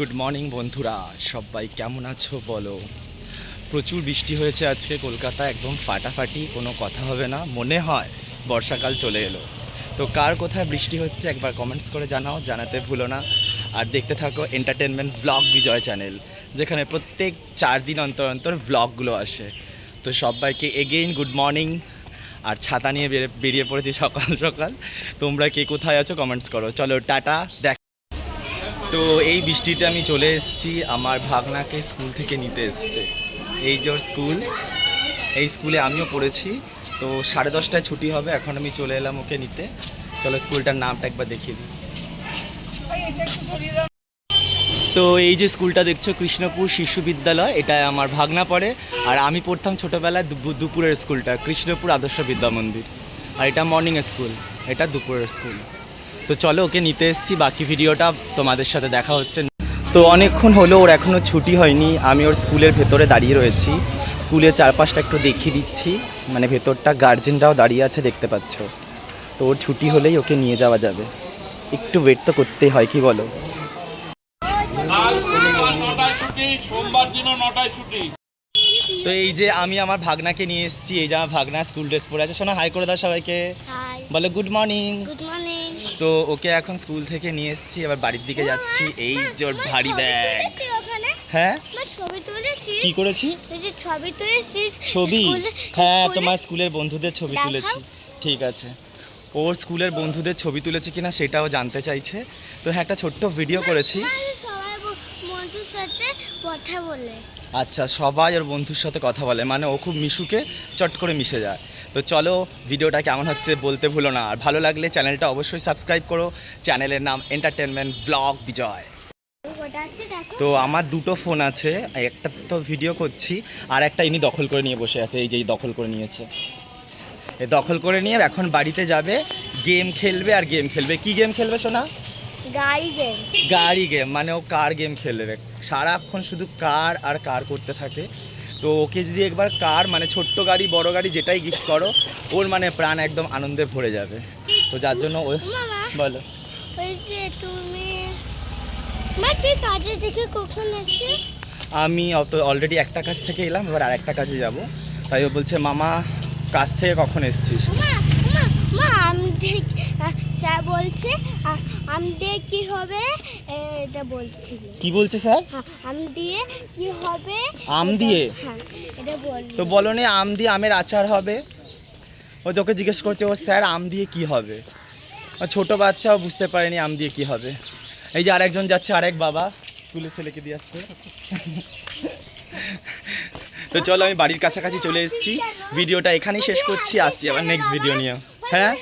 Good morning বন্ধুরা। সবাই কেমন আছো বলো? প্রচুর বৃষ্টি হয়েছে আজকে, কলকাতা একদম ফাটাফাটি, কোনো কথা হবে না। মনে হয় বর্ষাকাল চলে এলো। তো কার কোথায় বৃষ্টি হচ্ছে একবার কমেন্টস করে জানাও, জানাতে ভুলো না। আর দেখতে থাকো এন্টারটেনমেন্ট ব্লগ বিজয় চ্যানেল যেখানে প্রত্যেক চার দিন অন্তর অন্তর ব্লগগুলো আসে। তো সবাইকে এগেইন গুড মর্নিং আর ছাতা নিয়ে বেরিয়ে পড়েছি সকাল সকাল। তোমরা কে কোথায় আছো কমেন্টস করো। চলো, টাটা, দেখ তো এই বৃষ্টিতে আমি চলে এসেছি আমার ভাগনাকে স্কুল থেকে নিতে এসতে এই যে ওর স্কুল, এই স্কুলে আমিও পড়েছি। তো সাড়ে দশটায় ছুটি হবে, এখন আমি চলে এলাম ওকে নিতে। চলো স্কুলটার নামটা একবার দেখিয়ে দিই। তো এই যে স্কুলটা দেখছ, কৃষ্ণপুর শিশু বিদ্যালয় এটা আমার ভাগনা পড়ে। আর আমি পড়তাম ছোটোবেলায় দুপু- দুপুরের স্কুলটা, কৃষ্ণপুর আদর্শ বিদ্যা মন্দির। আর এটা মর্নিং স্কুল এটা দুপুরের স্কুল তো চলো ওকে নিতে এসেছি। বাকি ভিডিওটা তোমাদের সাথে দেখা হচ্ছে। তো অনেকক্ষণ হলো ওর এখনও ছুটি হয়নি। আমি ওর স্কুলের ভেতরে দাঁড়িয়ে রয়েছি। স্কুলের চারপাশটা একটু দেখিয়ে দিচ্ছি। মানে ভেতরটা গার্জেনরাও দাঁড়িয়ে আছে দেখতে পাচ্ছ। তো ওর ছুটি হলেই ওকে নিয়ে যাওয়া যাবে। একটু ওয়েট তো করতেই হয় কি বলো? তো এই যে আমি আমার ভাগনাকে নিয়ে এসেছি এই যে আমার ভাগনা স্কুল ড্রেস পরে আছে। শোনা হাই করে দাও সবাইকে। বলো গুড মর্নিং গুড মর্নিং তো ওকে এখন স্কুল থেকে নিয়ে এসেছি আবার বাড়ির দিকে যাচ্ছি। এই যে ওর ভারী ব্যাগ হ্যাঁ? কি করেছি? ছবি হ্যাঁ তোমার স্কুলের বন্ধুদের ছবি তুলেছি। ঠিক আছে। ওর স্কুলের বন্ধুদের ছবি তুলেছে কিনা সেটাও জানতে চাইছে। তো হ্যাঁ একটা ছোট্ট ভিডিও করেছি মানে সবাই ব- বন্ধুর সাথে কথা বলে। আচ্ছা সবাই ওর বন্ধুর সাথে কথা বলে। মানে ও খুব মিশুকে চট করে মিশে যায়। তো চলো, ভিডিওটা কেমন হচ্ছে বলতে ভুলো না। আর ভালো লাগলে চ্যানেলটা অবশ্যই সাবস্ক্রাইব করো। চ্যানেলের নাম এন্টারটেনমেন্ট ব্লগ বিজয় তো আমার দুটো ফোন আছে, একটা তো ভিডিও করছি, আর একটা ইনি দখল করে নিয়ে বসে আছে। এই যে দখল করে নিয়েছে। দখল করে নিয়ে এখন বাড়িতে যাবে, গেম খেলবে আর গেম খেলবে। কি গেম খেলবে শোনা গাড়ি গেম গাড়ি গেম মানে ও কার গেম খেলবে। সারাক্ষণ শুধু কার আর কার করতে থাকে। তো ওকে যদি একবার কার মানে ছোট্ট গাড়ি বড় গাড়ি যেটাই গিফট করো ওর মানে প্রাণ একদম আনন্দে ভরে যাবে। তো যার জন্য ও বলো। ওই যে তুমি মা কাজে দেখে কখন আসছে আমি অত অলরেডি একটা কাজ থেকে এলাম এবার আর একটা কাজে যাব। তাই ও বলছে মামা কাজ থেকে কখন এসছিস? মা আম বলছে আ- আম কি হবে? এটা বলছিল কি বলছে স্যার? হ্যাঁ আম দিয়ে কি হবে? আম দিয়ে? হ্যাঁ এটা বল তো বলো নি আম দিয়ে আমের আচার হবে? ও তোকে জিজ্ঞেস করছে ও স্যার আম দিয়ে কি হবে? ও ছোটো বাচ্চাও বুঝতে পারেনি আম দিয়ে কি হবে। এই যে আরেকজন যাচ্ছে আরেক বাবা স্কুলে ছেলেকে দিয়ে আসতে। তো চলো আমি বাড়ির কাছাকাছি চলে এসেছি। ভিডিওটা এখানেই শেষ করছি আসছি আবার নেক্সট ভিডিও নিয়ে। হ্যাঁ?